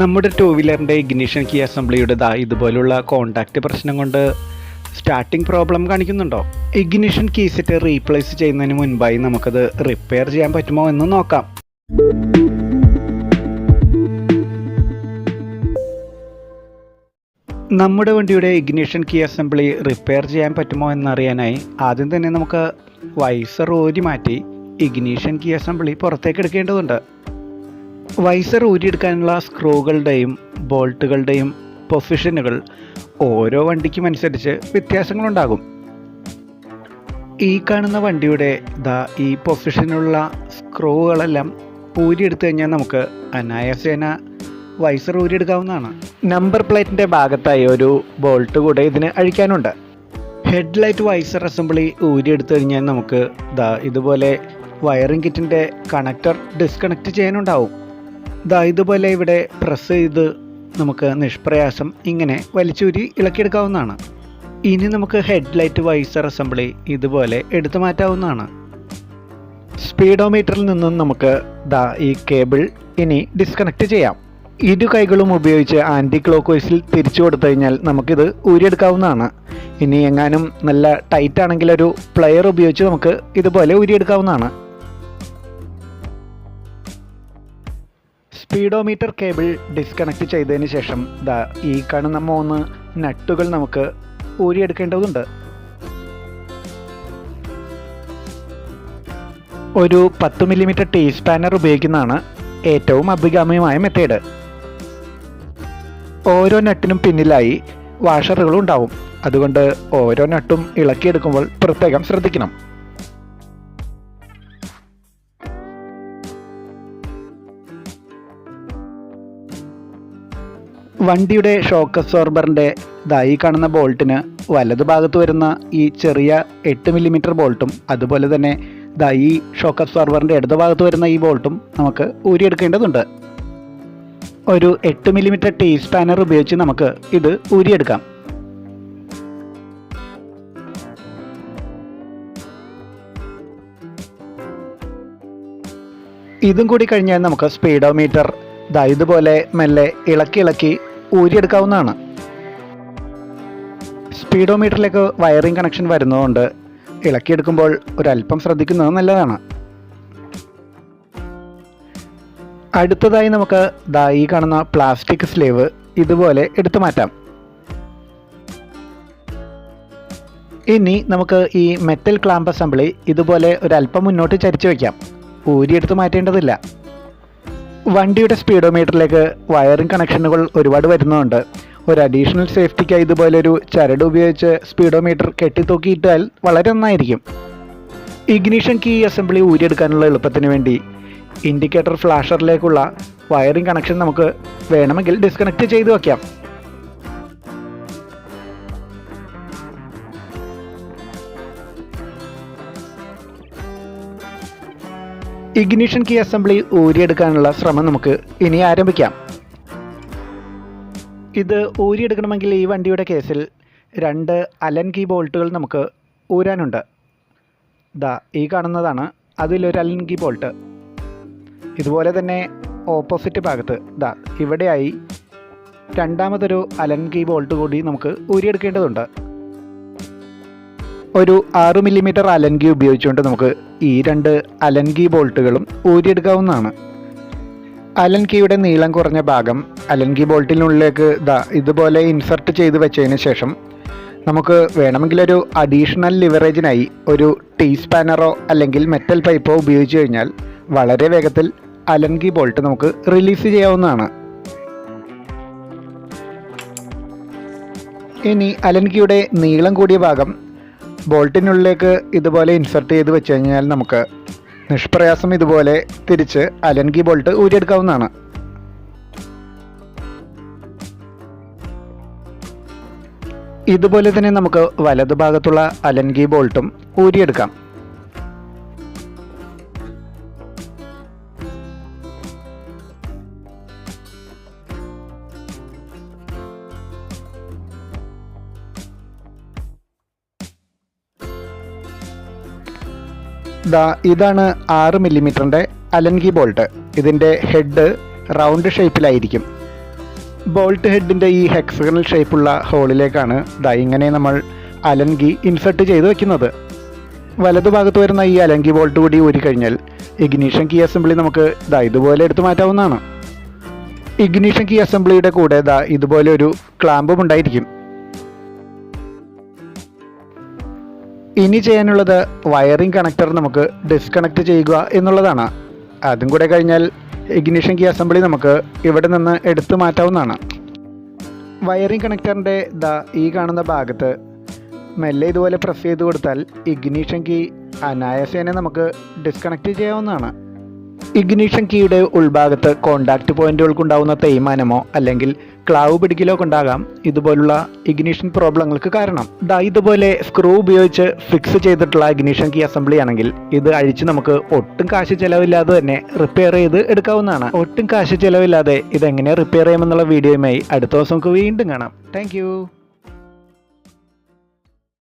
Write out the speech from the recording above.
നമ്മുടെ ടൂ വീലറിന്റെ ignition key അസംബ്ലിയുടെ ഇതുപോലുള്ള കോണ്ടാക്റ്റ് പ്രശ്നം കൊണ്ട് സ്റ്റാർട്ടിംഗ് പ്രോബ്ലം കാണിക്കുന്നുണ്ടോ? ഇഗ്നിഷൻ കീ സെറ്റ് റീപ്ലേസ് ചെയ്യുന്നതിന് മുൻപായി നമുക്കത് റിപ്പയർ ചെയ്യാൻ പറ്റുമോ എന്ന് നോക്കാം. നമ്മുടെ വണ്ടിയുടെ ഇഗ്നിഷൻ കീ അസംബ്ലി റിപ്പയർ ചെയ്യാൻ പറ്റുമോ എന്നറിയാനായി ആദ്യം തന്നെ നമുക്ക് വൈസർ ഊരി മാറ്റി ഇഗ്നിഷൻ കീ അസംബ്ലി പുറത്തേക്ക് എടുക്കേണ്ടതുണ്ട്. വൈസർ ഊരിയെടുക്കാനുള്ള സ്ക്രൂകളുടെയും ബോൾട്ടുകളുടെയും പൊസിഷനുകൾ ഓരോ വണ്ടിക്കും അനുസരിച്ച് വ്യത്യാസങ്ങളുണ്ടാകും. ഈ കാണുന്ന വണ്ടിയുടെ ദാ ഈ പൊസിഷനുള്ള സ്ക്രൂകളെല്ലാം ഊരിയെടുത്തു കഴിഞ്ഞാൽ നമുക്ക് അനായാസേന വൈസർ ഊരിയെടുക്കാവുന്നതാണ്. നമ്പർ പ്ലേറ്റിന്റെ ഭാഗത്തായി ഒരു ബോൾട്ട് കൂടെ ഇതിന് അഴിക്കാനുണ്ട്. ഹെഡ് ലൈറ്റ് വൈസർ അസംബ്ലി ഊരിയെടുത്തു കഴിഞ്ഞാൽ നമുക്ക് ദാ ഇതുപോലെ വയറിംഗ് കിറ്റിന്റെ കണക്ടർ ഡിസ്കണക്ട് ചെയ്യാനുണ്ടാവും. ദാ ഇതുപോലെ ഇവിടെ പ്രസ് ചെയ്ത് നമുക്ക് നിഷ്പ്രയാസം ഇങ്ങനെ വലിച്ചൂരി ഇളക്കിയെടുക്കാവുന്നതാണ്. ഇനി നമുക്ക് ഹെഡ്ലൈറ്റ് വൈസർ അസംബ്ലി ഇതുപോലെ എടുത്തു മാറ്റാവുന്നതാണ്. സ്പീഡോമീറ്ററിൽ നിന്നും നമുക്ക് ദാ ഈ കേബിൾ ഇനി ഡിസ്കണക്ട് ചെയ്യാം. ഇരു കൈകളും ഉപയോഗിച്ച് ആന്റി ക്ലോക്ക് വൈസിൽ തിരിച്ചു കൊടുത്തു കഴിഞ്ഞാൽ നമുക്കിത് ഊരിയെടുക്കാവുന്നതാണ്. ഇനി എങ്ങാനും നല്ല ടൈറ്റ് ആണെങ്കിൽ ഒരു പ്ലെയർ ഉപയോഗിച്ച് നമുക്ക് ഇതുപോലെ ഊരിയെടുക്കാവുന്നതാണ്. സ്പീഡോമീറ്റർ കേബിൾ ഡിസ്കണക്ട് ചെയ്തതിന് ശേഷം ദാ ഈ കാണുന്ന മൂന്ന് നട്ടുകൾ നമുക്ക് ഊരിയെടുക്കേണ്ടതുണ്ട്. ഒരു പത്ത് മില്ലിമീറ്റർ ടീ സ്പാനർ ഉപയോഗിക്കുന്നതാണ് ഏറ്റവും അഭികാമ്യമായ മെത്തേഡ് ഓരോ നട്ടിനും പിന്നിലായി വാഷറുകളും ഉണ്ടാവും. അതുകൊണ്ട് ഓരോ നട്ടും ഇളക്കിയെടുക്കുമ്പോൾ പ്രത്യേകം ശ്രദ്ധിക്കണം. വണ്ടിയുടെ ഷോക്ക് അബ്സോർബറിന്റെ ഇതായി കാണുന്ന ബോൾട്ടിന് വലതു ഭാഗത്ത് വരുന്ന ഈ ചെറിയ എട്ട് മില്ലിമീറ്റർ ബോൾട്ടും അതുപോലെ തന്നെ ദാ ഈ ഷോക്ക് അബ്സോർബറിന്റെ ഇടതു ഭാഗത്ത് വരുന്ന ഈ ബോൾട്ടും നമുക്ക് ഊരിയെടുക്കേണ്ടതുണ്ട്. ഒരു എട്ട് മില്ലിമീറ്റർ ടീ സ്പാനർ ഉപയോഗിച്ച് നമുക്ക് ഇത് ഊരിയെടുക്കാം. ഇതും കൂടി കഴിഞ്ഞാൽ നമുക്ക് സ്പീഡോമീറ്റർ ദാ ഇതുപോലെ മെല്ലെ ഇളക്കി ഇളക്കി ഊരിയെടുക്കാവുന്നതാണ്. സ്പീഡോമീറ്ററിലേക്ക് വയറിംഗ് കണക്ഷൻ വരുന്നതുകൊണ്ട് ഇളക്കിയെടുക്കുമ്പോൾ ഒരല്പം ശ്രദ്ധിക്കുന്നത് നല്ലതാണ്. അടുത്തതായി നമുക്ക് ദാ ഈ കാണുന്ന പ്ലാസ്റ്റിക് സ്ലീവ് ഇതുപോലെ എടുത്തു മാറ്റാം. ഇനി നമുക്ക് ഈ മെറ്റൽ ക്ലാമ്പ് അസംബ്ലി ഇതുപോലെ ഒരല്പം മുന്നോട്ട് ചരിച്ചു വയ്ക്കാം. ഊരിയെടുത്ത് മാറ്റേണ്ടതില്ല. വണ്ടിയുടെ സ്പീഡോമീറ്ററിലേക്ക് വയറിംഗ് കണക്ഷനുകൾ ഒരുപാട് വരുന്നുണ്ട്. ഒരു അഡീഷണൽ സേഫ്റ്റിക്കായി ഇതുപോലൊരു ചരട് ഉപയോഗിച്ച് സ്പീഡോമീറ്റർ കെട്ടിത്തൂക്കിയിട്ടാൽ വളരെ നന്നായിരിക്കും. ഇഗ്നീഷൻ കീ അസംബ്ലി ഊരിയെടുക്കാനുള്ള എളുപ്പത്തിന് വേണ്ടി ഇൻഡിക്കേറ്റർ ഫ്ലാഷറിലേക്കുള്ള വയറിംഗ് കണക്ഷൻ നമുക്ക് വേണമെങ്കിൽ ഡിസ്കണക്ട് ചെയ്തു വയ്ക്കാം ഇഗ്നിഷൻ കീ അസംബ്ലി ഊരിയെടുക്കാനുള്ള ശ്രമം നമുക്ക് ഇനി ആരംഭിക്കാം. ഇത് ഊരിയെടുക്കണമെങ്കിൽ ഈ വണ്ടിയുടെ കേസിൽ രണ്ട് അലൻ കീ ബോൾട്ടുകൾ നമുക്ക് ഊരാനുണ്ട്. ദാ ഈ കാണുന്നതാണ് അതിലൊരു അലൻ കീ ബോൾട്ട്. ഇതുപോലെ തന്നെ ഓപ്പോസിറ്റ് ഭാഗത്ത് ദാ ഇവിടെയായി രണ്ടാമതൊരു അലൻ കീ ബോൾട്ട് കൂടി നമുക്ക് ഊരിയെടുക്കേണ്ടതുണ്ട്. ഒരു ആറ് മില്ലിമീറ്റർ അലൻകി ഉപയോഗിച്ചുകൊണ്ട് നമുക്ക് ഈ രണ്ട് അലൻകി ബോൾട്ടുകളും ഊരിയെടുക്കാവുന്നതാണ്. അലൻകിയുടെ നീളം കുറഞ്ഞ ഭാഗം അലൻകി ബോൾട്ടിനുള്ളിലേക്ക് ദാ ഇതുപോലെ ഇൻസർട്ട് ചെയ്ത് വെച്ചതിന് ശേഷം നമുക്ക് വേണമെങ്കിൽ ഒരു അഡീഷണൽ ലിവറേജിനായി ഒരു ടീ സ്പാനറോ അല്ലെങ്കിൽ മെറ്റൽ പൈപ്പോ ഉപയോഗിച്ച് കഴിഞ്ഞാൽ വളരെ വേഗത്തിൽ അലൻകി ബോൾട്ട് നമുക്ക് റിലീസ് ചെയ്യാവുന്നതാണ്. ഇനി അലൻകിയുടെ നീളം കൂടിയ ഭാഗം ബോൾട്ടിനുള്ളിലേക്ക് ഇതുപോലെ ഇൻസർട്ട് ചെയ്ത് വെച്ച് കഴിഞ്ഞാൽ നമുക്ക് നിഷ്പ്രയാസം ഇതുപോലെ തിരിച്ച് അലൻകി ബോൾട്ട് ഊരിയെടുക്കാവുന്നതാണ്. ഇതുപോലെ തന്നെ നമുക്ക് വലതുഭാഗത്തുള്ള അലൻകി ബോൾട്ടും ഊരിയെടുക്കാം. ദാ ഇതാണ് ആറ് മില്ലിമീറ്ററിന്റെ അലൻകി ബോൾട്ട്. ഇതിന്റെ ഹെഡ് റൗണ്ട് ഷേപ്പിലായിരിക്കും. ബോൾട്ട് ഹെഡിന്റെ ഈ ഹെക്സഗണൽ ഷേപ്പുള്ള ഹോളിലേക്കാണ് ദാ ഇങ്ങനെ നമ്മൾ അലൻകി ഇൻസെർട്ട് ചെയ്ത് വെക്കുന്നത്. വലതുഭാഗത്ത് വരുന്ന ഈ അലങ്കി ബോൾട്ട് കൂടി ഊരി കഴിഞ്ഞാൽ ഇഗ്നീഷൻ കീ അസംബ്ലി നമുക്ക് ദാ ഇതുപോലെ എടുത്തു മാറ്റാവുന്നതാണ്. ഇഗ്നീഷൻ കീ അസംബ്ലിയുടെ കൂടെ ദാ ഇതുപോലെ ഒരു ക്ലാമ്പും ഉണ്ടായിരിക്കും. ഇനി ചെയ്യാനുള്ളത് വയറിംഗ് കണക്ടർ നമുക്ക് ഡിസ്കണക്ട് ചെയ്യുക എന്നുള്ളതാണ്. അതും കൂടെ കഴിഞ്ഞാൽ ഇഗ്നിഷൻ കീ അസംബ്ലി നമുക്ക് ഇവിടെ നിന്ന് എടുത്തു മാറ്റാവുന്നതാണ്. വയറിംഗ് കണക്ടറിന്റെ ദ ഈ കാണുന്ന ഭാഗത്ത് മെല്ലെ ഇതുപോലെ പ്രസ് ചെയ്ത് കൊടുത്താൽ ഇഗ്നിഷൻ കീ അനായാസേനെ നമുക്ക് ഡിസ്കണക്ട് ചെയ്യാവുന്നതാണ്. ഇഗ്നീഷൻ കീയുടെ ഉൾഭാഗത്ത് കോണ്ടാക്ട് പോയിന്റുകൾക്കുണ്ടാവുന്ന തേയ്മാനമോ അല്ലെങ്കിൽ ക്ലാവ് പിടിക്കലോ കൊണ്ടാകാം. ഇതുപോലുള്ള ഇഗ്നീഷൻ പ്രോബ്ലങ്ങൾക്ക് കാരണം. ദാ ഇതുപോലെ സ്ക്രൂ ഉപയോഗിച്ച് ഫിക്സ് ചെയ്തിട്ടുള്ള ഇഗ്നീഷൻ കീ അസംബ്ലി ആണെങ്കിൽ ഇത് അഴിച്ച് നമുക്ക് ഒട്ടും കാശ് ചെലവില്ലാതെ തന്നെ റിപ്പയർ ചെയ്ത് എടുക്കാവുന്നതാണ്. ഒട്ടും കാശ് ചെലവില്ലാതെ ഇത് എങ്ങനെ റിപ്പയർ ചെയ്യാമെന്നുള്ള വീഡിയോയുമായി അടുത്ത ദിവസം നമുക്ക് വീണ്ടും കാണാം. താങ്ക്